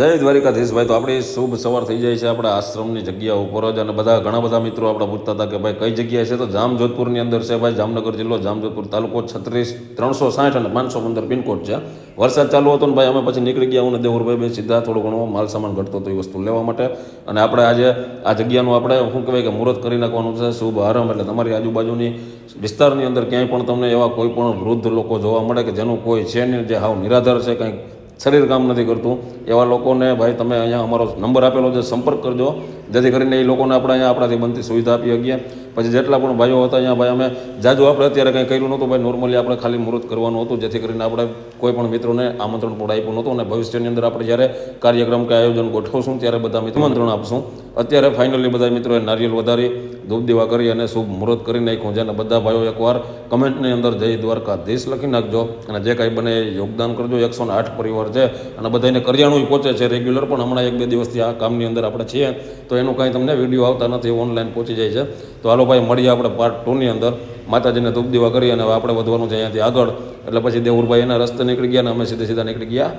જય દ્વારિકાધીશભાઈ તો આપણી શુભ સવાર થઈ જાય છે આપણા આશ્રમની જગ્યા ઉપર જ. અને બધા ઘણા બધા મિત્રો આપણા પૂછતા હતા કે ભાઈ, કઈ જગ્યાએ છે? તો જામજોધપુરની અંદર છે ભાઈ, જામનગર જિલ્લો, જામજોધપુર તાલુકો છત્રીસ, ત્રણસો સાઠ અને પાંચસો પંદર પિનકોડ છે. વરસાદ ચાલુ હતો ને ભાઈ, અમે પછી નીકળી ગયા હું ને દેવુરભાઈ બે સીધા થોડો ઘણો માલ સામાન ઘટતો હતો એ વસ્તુ લેવા માટે. અને આપણે આજે આ જગ્યાનું આપણે શું કહેવાય કે મુહૂર્ત કરી નાખવાનું છે, શુભ આરંભ. એટલે તમારી આજુબાજુની વિસ્તારની અંદર ક્યાંય પણ તમને એવા કોઈ પણ વૃદ્ધ લોકો જોવા મળે કે જેનું કોઈ છે નહીં, જે હાવ નિરાધાર છે, કંઈક શરીર કામ નથી કરતું. એવા લોકોને ભાઈ તમે અહીંયા અમારો નંબર આપેલો છે, સંપર્ક કરજો. જેથી કરીને એ લોકોને આપણે અહીંયા આપણાથી બનતી સુવિધા આપી શકીએ. પછી જેટલા પણ ભાઈઓ હતા અહીંયા, ભાઈ, અમે જાજુ આપણે અત્યારે કંઈ કર્યું નહોતું. ભાઈ નોર્મલી આપણે ખાલી મુહૂર્ત કરવાનું હતું, જેથી કરીને આપણે કોઈ પણ મિત્રોને આમંત્રણ પણ આપ્યું નહોતું. અને ભવિષ્યની અંદર આપણે જ્યારે કાર્યક્રમ કે આયોજન ગોઠવશું, ત્યારે બધા મિત્રો આમંત્રણ આપશું. અત્યારે ફાઇનલી બધા મિત્રોએ નારિયેલ વધારી, ધૂપ દીવા કરી અને શુભ મુહૂર્ત કરી નાખ્યું જેને બધા ભાઈઓ એકવાર કમેન્ટની અંદર જય દ્વારકાધીશ લખી નાખજો. અને જે કાંઈ બને યોગદાન કરજો. એકસો આઠ પરિવાર છે. અને બધાને કરિયાણું પહોંચે છે રેગ્યુલર પણ હમણાં એક બે દિવસથી આ કામની અંદર આપણે છીએ. તો એનું કાંઈ તમને વીડિયો આવતા નથી ઓનલાઈન પહોંચી જાય છે. તો હાલો ભાઈ, મળીએ આપણે પાર્ટ ટુની અંદર. માતાજીને ધૂપ દીવા કરી અને આપણે વધવાનું છે અહીંયાથી આગળ. એટલે પછી દેવુરભાઈ એના રસ્તે નીકળી ગયા અને અમે સીધે સીધા નીકળી ગયા.